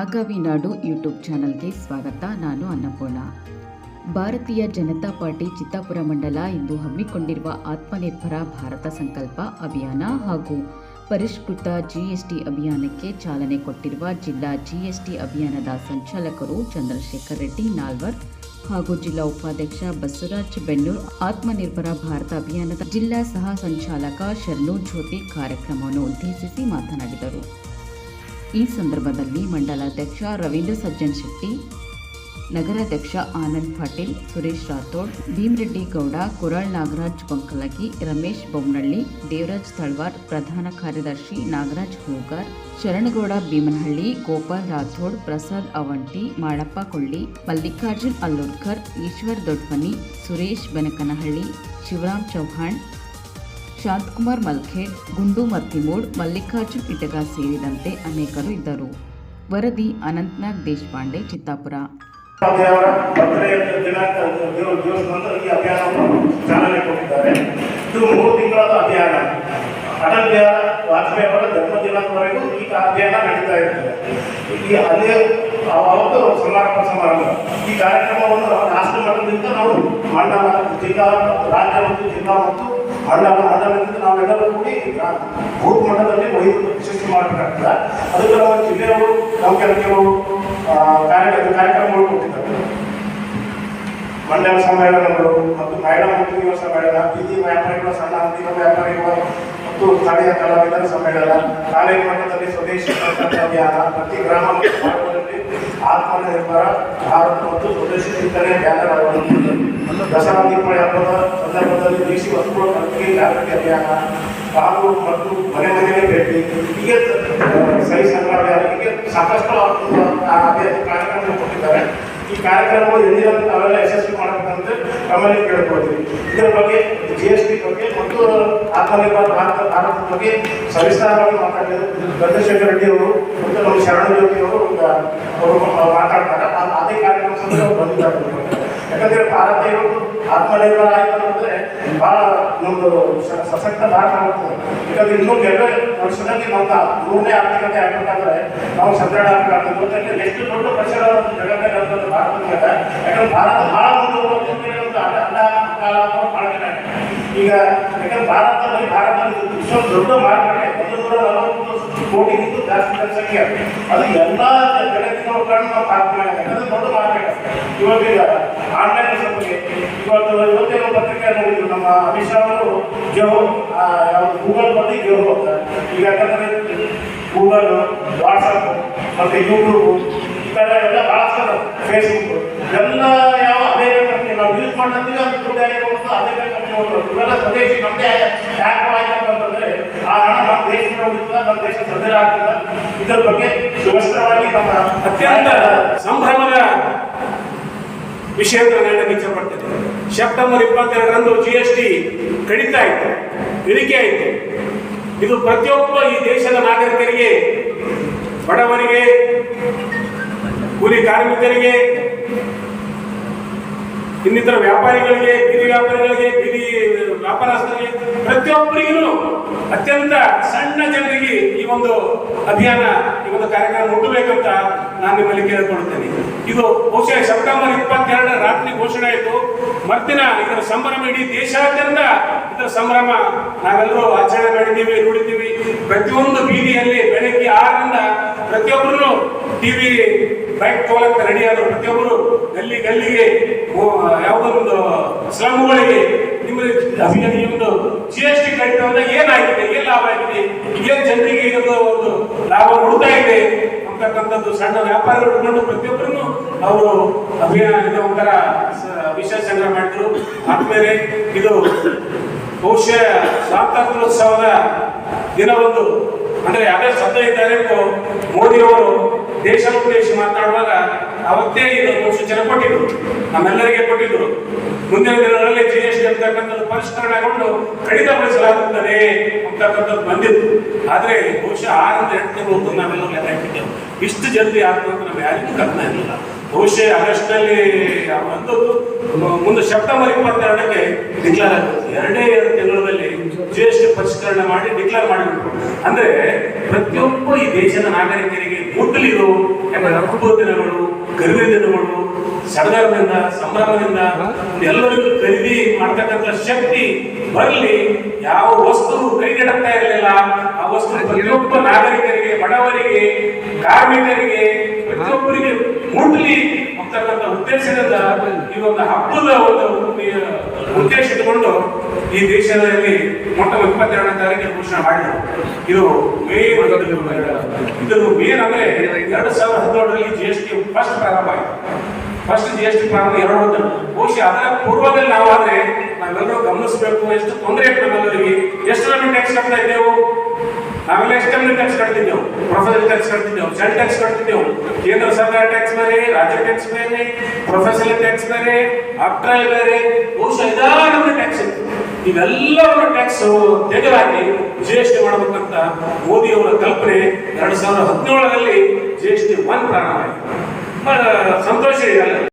ನಾಗಾವಿ ನಾಡು YouTube ಚಾನಲ್ಗೆ ಸ್ವಾಗತ. ನಾನು ಅನ್ನಪೂರ್ಣ. ಭಾರತೀಯ ಜನತಾ ಪಾರ್ಟಿ ಚಿತ್ತಾಪುರ ಮಂಡಲ ಇಂದು ಹಮ್ಮಿಕೊಂಡಿರುವ ಆತ್ಮನಿರ್ಭರ ಭಾರತ ಸಂಕಲ್ಪ ಅಭಿಯಾನ ಹಾಗೂ ಪರಿಷ್ಕೃತ ಜಿಎಸ್ಟಿ ಅಭಿಯಾನಕ್ಕೆ ಚಾಲನೆ ಕೊಟ್ಟಿರುವ ಜಿಲ್ಲಾ ಜಿಎಸ್ಟಿ ಅಭಿಯಾನದ ಸಂಚಾಲಕರು ಚಂದ್ರಶೇಖರ್ ರೆಡ್ಡಿ, ನಾಲ್ವರ್ ಹಾಗೂ ಜಿಲ್ಲಾ ಉಪಾಧ್ಯಕ್ಷ ಬಸವರಾಜ್ ಬೆನ್ನೂರ್ ಆತ್ಮನಿರ್ಭರ ಭಾರತ ಅಭಿಯಾನದ ಜಿಲ್ಲಾ ಸಹ ಸಂಚಾಲಕ ಶರಣು ಜ್ಯೋತಿ ಕಾರ್ಯಕ್ರಮವನ್ನು ಉದ್ದೇಶಿಸಿ ಮಾತನಾಡಿದರು. ಈ ಸಂದರ್ಭದಲ್ಲಿ ಮಂಡಲಾಧ್ಯಕ್ಷ ರವೀಂದ್ರ ಸಜ್ಜನ್ ಶೆಟ್ಟಿ, ನಗರಾಧ್ಯಕ್ಷ ಆನಂದ್ ಪಾಟೀಲ್, ಸುರೇಶ್ ರಾಥೋಡ್, ಭೀಮರೆಡ್ಡಿ ಗೌಡ, ಕುರಳ್ ನಾಗರಾಜ್ ಬಂಕಲಗಿ ರಮೇಶ್ ಬೊಮ್ಮನಹಳ್ಳಿ ದೇವರಾಜ್ ತಳ್ವಾರ್, ಪ್ರಧಾನ ಕಾರ್ಯದರ್ಶಿ ನಾಗರಾಜ್ ಹೂಗಾರ್, ಶರಣಗೌಡ ಭೀಮನಹಳ್ಳಿ, ಗೋಪಾಲ್ ರಾಥೋಡ್, ಪ್ರಸಾದ್ ಅವಂಟಿ, ಮಾಳಪ್ಪ ಕೊಳ್ಳಿ, ಮಲ್ಲಿಕಾರ್ಜುನ್ ಅಲ್ಲೋಡ್ಕರ್ ಈಶ್ವರ್ ದೊಡ್ಮನಿ, ಸುರೇಶ್ ಬೆನಕನಹಳ್ಳಿ, ಶಿವರಾಮ್ ಚೌಹಾಣ್ ಶಾಂತಕುಮಾರ್ ಮಲ್ಖೇಡ್ ಗುಂಡು ಮತ್ತಿಮೂಡ್ ಮಲ್ಲಿಕಾರ್ಜುನ್ ಇಟಗ ಸೇರಿದಂತೆ ಅನೇಕರು ಇದ್ದರು. ವರದಿ ಅನಂತನಾಗ್ ದೇಶಪಾಂಡೆ, ಚಿತ್ತಾಪುರ. ಅಟಲ್ ಬಿಹಾರ ವಾಜಪೇಯಿ ಅವರ ಜನ್ಮದಿನದವರೆಗೂ ಈ ಅಭಿಯಾನ ನಡೀತಾ ಇರ್ತದೆ. ಈ ಅದೇ ಅವತ್ತು ಸಮಾರಂಭ ಸಮಾರಂಭ. ಈ ಕಾರ್ಯಕ್ರಮವನ್ನು ರಾಷ್ಟ್ರ ಮಟ್ಟದಿಂದ ನಾವು ಮಂಡಲ, ಜಿಲ್ಲಾ ರಾಜ್ಯ ಮತ್ತು ಜಿಲ್ಲಾ ಮತ್ತು ಮಂಡಲ ಮಂಡಲದಿಂದ ನಾವೆಲ್ಲರೂ ಕೂಡಿ ಬೂತ್ ಮಟ್ಟದಲ್ಲಿ ವಹಿಸಿ ಯಶಸ್ವಿ ಮಾಡಬೇಕಾಗ್ತದೆ. ಅದಕ್ಕೆ ನಾವು ಜಿಲ್ಲೆಯವರು ನಾವು ಕೆಲ ಕೆಲವು ಆ, ಕಾರ್ಯ ಕಾರ್ಯಕ್ರಮಗಳು ಕೊಟ್ಟಿದ್ದಾರೆ. ಮಂಡಲ ಸಮ್ಮೇಳನಗಳು ಮತ್ತು ಮಹಿಳಾ ಯುವ ಸಮ್ಮೇಳನ ಬೀದಿ ವ್ಯಾಪಾರಿಗಳ ಸಣ್ಣ ಅಂತಿಮ ವ್ಯಾಪಾರಿಗಳ ಮತ್ತು ಸ್ಥಳೀಯ ಕಲಾವಿದರ ಸಮ್ಮೇಳನ ಕಾಲೇಜು ಮಟ್ಟದಲ್ಲಿ ಸ್ವದೇಶಿ ಅಭಿಯಾನ ಪ್ರತಿ ಗ್ರಾಮ ಭಾರತದಲ್ಲಿ ಆತ್ಮನಿರ್ಭರ ಭಾರತ ಮತ್ತು ಸ್ವದೇಶಿ ಚಿಂತನೆ ಬ್ಯಾನರ್ ದಸರಾ ದೀಪಾವಳಿ ಹಬ್ಬದ ಸಂದರ್ಭದಲ್ಲಿ ದೇಶಿ ವಸ್ತುಗಳ ಖರೀದಿ ಜಾಗೃತಿ ಅಭಿಯಾನ ಮತ್ತು ಮನೆ ಮನೆಗೆ ಭೇಟಿ ಹೀಗೆ ಸಹಿ ಸಂಗ್ರಹ ಹೀಗೆ ಸಾಕಷ್ಟು ಆ, ಅಭಿಯಾನ ಕಾರ್ಯಕ್ರಮ ಕೊಟ್ಟಿದ್ದಾರೆ. ಈ ಕಾರ್ಯಕ್ರಮಗಳು ಎಂದಿನಂತೆ ನಾವೆಲ್ಲ ಯಶಸ್ವಿ ಮಾಡಬೇಕಂತ ತಮ್ಮಲ್ಲಿ ಕೇಳ್ಕೊಳ್ತೀವಿ. ಇದರ ಬಗ್ಗೆ ಜಿ ಎಸ್ ಟಿ ಬಗ್ಗೆ ಮತ್ತು ಆತ್ಮನಿರ್ಭರ ಭಾರತ ಭಾರತದ ಬಗ್ಗೆ ಸವಿಸ್ತಾರವಾಗಿ ಮಾತಾಡಿದರು ಚಂದ್ರಶೇಖರ್ ರೆಡ್ಡಿ ಅವರು, ಮತ್ತು ನಮ್ಮ ಶರಣ ಜ್ಯೋತಿ ಅವರು ಅವರು ಮಾತಾಡ್ತಾರೆ. ಅದೇ ಕಾರ್ಯಕ್ರಮ ಬಂದಿದ್ದಾರೆ. ಯಾಕಂದ್ರೆ ಭಾರತ ಇವತ್ತು ಆತ್ಮನಿರ್ಭರ ಆಯ್ತು ಅಂತಂದ್ರೆ ಬಹಳ ಒಂದು ಸಶಕ್ತ ಭಾರತ ಆಗ್ತದೆ. ಯಾಕಂದ್ರೆ ಇನ್ನೂ ಕೆಲವೇ ವರ್ಷದಲ್ಲಿ ನಮ್ಮ ಮೂರನೇ ಆರ್ಥಿಕತೆ ಆಗ್ಬೇಕಾದ್ರೆ ನಾವು ಸದೃಢ ಆಗ್ಬೇಕಾಗ್ತದೆ ಜೊತೆಗೆ ಎಷ್ಟು ದೊಡ್ಡ ಪರಿಸರ ಜಗತ್ತಿಗೆ ಭಾರತ ಯಾಕಂದ್ರೆ ಭಾರತ ಬಹಳ ಅಡ್ಡ ಅಡ್ಡ ಕಾಲ ಜನ ಈಗ ಯಾಕಂದ್ರೆ ಭಾರತದಲ್ಲಿ ಭಾರತದಲ್ಲಿ ಇಷ್ಟೊಂದು ದೊಡ್ಡ ಮಾರುಕಟ್ಟೆ ಒಂದು ನೂರ ನಲವತ್ತು ಕೋಟಿಗಿಂತ ಜಾಸ್ತಿ ಜನಸಂಖ್ಯೆ ಅದು ಎಲ್ಲ ಜಗತ್ತಿನ ಕಣ್ಣು ನಾವು. ಯಾಕಂದ್ರೆ ದೊಡ್ಡ ಮಾರುಕಟ್ಟೆ ಇವಾಗ ಆನ್ಲೈನ್ ಸಭೆಗೆ ಇವತ್ತು ಇವತ್ತೇನು ಪತ್ರಿಕೆ ನೋಡಿದ್ರು ನಮ್ಮ ಅಮಿತ್ ಶಾ ಅವರು ಜೋ ಗೂಗಲ್ ಬಂದು ಜೋ ಹೋಗ್ತಾರೆ ಈಗ ಯಾಕಂದ್ರೆ ಗೂಗಲ್ ವಾಟ್ಸಪ್ ಮತ್ತೆ ಯೂಟ್ಯೂಬ್ ಈ ಥರ ಎಲ್ಲ ಭಾಳಷ್ಟು ಫೇಸ್ಬುಕ್ ಎಲ್ಲ ಯಾವ ಅದೇ ಕಂಪ್ನಿ ನಾವು ಯೂಸ್ ಮಾಡ್ತೀವಿ ಅದು ದುಡ್ಡು ಹೇಗೆ ಹೋಗ್ತದೆ ಅದೇ ಕಂಪ್ನಿ ಹೋಗ್ತಾರೆ ಇವೆಲ್ಲ ಸ್ವದೇಶಿ ನಮ್ಮದೇ ಯಾಕೆ ಅಂತಂದ್ರೆ, ಆ ಹಣ ನಮ್ಮ ದೇಶದಿಂದ ಹೋಗಿಲ್ಲ ನಮ್ಮ ದೇಶ ಸದೃಢ ಆಗ್ತದೆ ಇದರ ಬಗ್ಗೆ ಸುವಸ್ತ್ರವಾಗಿ ನಮ್ಮ ಅತ್ಯಂತ ಸಂಭ್ರಮದ ವಿಷಯ ಅಂತ ನಾನು ಹೇಳಕ್ಕೆ ಇಚ್ಛಪಡ್ತೇನೆ. ಸೆಪ್ಟೆಂಬರ್ ಇಪ್ಪತ್ತೆರಡರಂದು ಜಿ ಎಸ್ ಟಿ ಕಡಿತ ಆಯಿತು, ಇಳಿಕೆ ಆಯಿತು. ಇದು ಪ್ರತಿಯೊಬ್ಬ ಈ ದೇಶದ ನಾಗರಿಕರಿಗೆ, ಬಡವರಿಗೆ, ಕೂಲಿ ಕಾರ್ಮಿಕರಿಗೆ ಇನ್ನಿತರ ವ್ಯಾಪಾರಿಗಳಿಗೆ ಬೀದಿ ವ್ಯಾಪಾರಿಗಳಿಗೆ ಬೀದಿ ವ್ಯಾಪಾರಸ್ಥರಿಗೆ ಪ್ರತಿಯೊಬ್ಬರಿಗೂ ಅತ್ಯಂತ ಸಣ್ಣ ಜನರಿಗೆ ಈ ಒಂದು ಅಭಿಯಾನ, ಈ ಒಂದು ಕಾರ್ಯಕ್ರಮ ಮುಟ್ಟಬೇಕಂತ ನಾನು ನಿಮ್ಮಲ್ಲಿ ಕೇಳಿಕೊಳ್ಳುತ್ತೇನೆ. ಇದು ಬಹುಶಃ ಸೆಪ್ಟೆಂಬರ್ ಇಪ್ಪತ್ತೆರಡರ ರಾತ್ರಿ ಘೋಷಣೆ ಆಯಿತು. ಮರ್ತಿನ ಇದರ ಸಂಭ್ರಮ ಇಡೀ ದೇಶಾದ್ಯಂತ ಇದರ ಸಂಭ್ರಮ ನಾವೆಲ್ಲರೂ ಆಚರಣೆ ಮಾಡಿದ್ದೀವಿ, ನೋಡಿದ್ದೀವಿ. ಪ್ರತಿಯೊಂದು ಬೀದಿಯಲ್ಲಿ ಬೆಳಗ್ಗೆ ಆರರಿಂದ ಪ್ರತಿಯೊಬ್ಬರು ಟಿವಿ ಬೈಕ್ ತಗೊಳಕ್ಕೆ ರೆಡಿ ಆದರು ಪ್ರತಿಯೊಬ್ಬರು ಗಲ್ಲಿ ಗಲ್ಲಿಗೆ ಯಾವುದೊಂದು ಯಾವುದೋ ಒಂದು ಸ್ಲಮ್ಗಳಿಗೆ ನಿಮ್ಮ ಅಭಿಯಾನ ಈ ಒಂದು ಜಿ ಎಸ್ ಟಿ ಕಡಿತದಿಂದ ಏನಾಗಿದೆ, ಏನ್ ಲಾಭ ಆಗಿದೆ, ಏನ್ ಜನರಿಗೆ ಇದೊಂದು ಒಂದು ಲಾಭ ಕೊಡ್ತಾ ಇದೆ ಅಂತಕ್ಕಂಥದ್ದು ಸಣ್ಣ ವ್ಯಾಪಾರಿಗಳು ಇಟ್ಕೊಂಡು ಪ್ರತಿಯೊಬ್ಬರನ್ನು ಅವರು ಅಭಿಯಾನ ಇದು ಒಂಥರ ಸಂಗ್ರಹ ಮಾಡಿದ್ರು. ಆದ್ಮೇಲೆ ಇದು ಬಹುಶಃ ಸ್ವಾತಂತ್ರ್ಯೋತ್ಸವದ ದಿನವೊಂದು ಅಂದ್ರೆ ಆಗಸ್ಟ್ ಹದಿನೈದು ತಾರೀಕು ಮೋದಿಯವರು ದೇಶ ಉದ್ದೇಶಿ ಮಾತಾಡುವಾಗ ಅವತ್ತೇ ಇದೊಂದು ಸೂಚನೆ ಕೊಟ್ಟಿದ್ರು. ನಮ್ಮೆಲ್ಲರಿಗೆ ಕೊಟ್ಟಿದ್ರು. ಮುಂದಿನ ದಿನಗಳಲ್ಲಿ ಜಿ ಎಸ್ ಟಿ ಅಂತಕ್ಕಂಥದ್ದು ಪರಿಷ್ಕರಣೆಗೊಂಡು ಕಡಿತಗೊಳಿಸಲಾಗುತ್ತದೆ ಅಂತಕ್ಕಂಥದ್ದು ಬಂದಿತ್ತು. ಆದ್ರೆ ಬಹುಶಃ ಆರು ಎಂಟು ತಿಂಗಳು ನಾವೆಲ್ಲರೂ ಲೆಕ್ಕ ಹಾಕಿದ್ದೆವು. ಇಷ್ಟು ಜಲ್ದಿ ಅಂತ ನಾವು ಯಾರಿಗೂ ಕಲ್ಪನೆ ಇರಲಿಲ್ಲ. ಬಹುಶಃ ಆಗಸ್ಟ್ನಲ್ಲಿ ಬಂದದ್ದು ಮುಂದೆ ಸೆಪ್ಟೆಂಬರ್ ಇಪ್ಪತ್ತೆರಡಕ್ಕೆ ಡಿಕ್ಲೇರ್ ಆಗ್ತದೆ. ಎರಡೇ ಎರಡು ತಿಂಗಳಲ್ಲಿ ಪರಿಷ್ಕರಣೆ ಮಾಡಿ ಡಿಕ್ಲೇರ್ ಮಾಡಿಬಿಟ್ರು. ಅಂದ್ರೆ ಪ್ರತಿಯೊಬ್ಬ ಈ ದೇಶದ ನಾಗರಿಕರಿಗೆ ಮುಟ್ಟಲಿದು ಎಂಬ ಹಬ್ಬದ ದಿನಗಳು ಗರಿವೆ ದಿನಗಳು ಸಡಗರದಿಂದ, ಸಂಭ್ರಮದಿಂದ ಎಲ್ಲರಿಗೂ ಖರೀದಿ ಮಾಡ್ತಕ್ಕಂಥ ಶಕ್ತಿ ಬರಲಿ. ಯಾವ ವಸ್ತು ಕೈಗೆಡಕ್ತಾ ಇರಲಿಲ್ಲ. ಆ ವಸ್ತು ಪ್ರತಿಯೊಬ್ಬ ನಾಗರಿಕರಿಗೆ, ಬಡವರಿಗೆ, ಕಾರ್ಮಿಕರಿಗೆ, ಪ್ರತಿಯೊಬ್ಬರಿಗೆ ಮುಟ್ಲಿ ಅಂತಕ್ಕಂಥ ಉದ್ದೇಶದಿಂದ ಈ ಒಂದು ಹಬ್ಬದ ಒಂದು ಉದ್ದೇಶ ಇಟ್ಟುಕೊಂಡು ಈ ದೇಶದಲ್ಲಿ ಮೊಟ್ಟ ಇಪ್ಪತ್ತೆರಡನೇ ತಾರೀಕಿಗೆ ಘೋಷಣೆ ಮಾಡಿದರು. ಇದು ಮೇನ್ ಇದು ಮೇನ್ ಅಂದ್ರೆ ಎರಡು ಸಾವಿರದ ಹದಿನೇಳರಲ್ಲಿ ಜಿ ಎಸ್ ಟಿ ಫಸ್ಟ್ ಪ್ರಾರಂಭ ಆಯಿತು. ಫಸ್ಟ್ ಜಿ ಎಸ್ ಟಿ ಪ್ರಾರಂಭ ಎರಡು ಹತ್ತು. ಬಹುಶಃ ಅದರ ಪೂರ್ವದಲ್ಲಿ ನಾವಾದ್ರೆ ನಾವೆಲ್ಲರೂ ಗಮನಿಸಬೇಕು, ಎಷ್ಟು ತೊಂದರೆ ನಮ್ಮೆಲ್ಲರಿಗೆ. ಎಷ್ಟು ನಾವು ಟ್ಯಾಕ್ಸ್ ಕಟ್ತಾ ಇದ್ದೆವು? ನಾವೆಲ್ಲ ಎಷ್ಟು ಟ್ಯಾಕ್ಸ್ ಕಟ್ತಿದ್ದೆವು? ಪ್ರೊಫೆಸರ್ ಟ್ಯಾಕ್ಸ್ ಕಟ್ತಿದ್ದೆವು ಸೆಲ್ ಟ್ಯಾಕ್ಸ್ ಕಟ್ತಿದ್ದೆವು. ಕೇಂದ್ರ ಸರ್ಕಾರ ಟ್ಯಾಕ್ಸ್ ಬೇರೆ, ರಾಜ್ಯ ಟ್ಯಾಕ್ಸ್ ಬೇರೆ ಪ್ರೊಫೆಸರ್ ಟ್ಯಾಕ್ಸ್ ಬೇರೆ ಅಪ್ಟ್ರೈಲ್ ಬೇರೆ. ಬಹುಶಃ ಇದಾದ ಟ್ಯಾಕ್ಸ್ ಇತ್ತು. ಇವೆಲ್ಲವನ್ನ ಟ್ಯಾಕ್ಸ್ ತೆಗೆದಾಕಿ ಜಿ ಎಸ್ ಟಿ ಮಾಡಬೇಕಂತ ಮೋದಿ ಅವರ ಕಲ್ಪನೆ ಎರಡ್ ಸಾವಿರದ ಹದಿನೇಳರಲ್ಲಿ ಜಿ ಎಸ್ ಟಿ ಒನ್ ಪ್ರಾರಂಭ ಆಯಿತು. ಸಂತೋಷ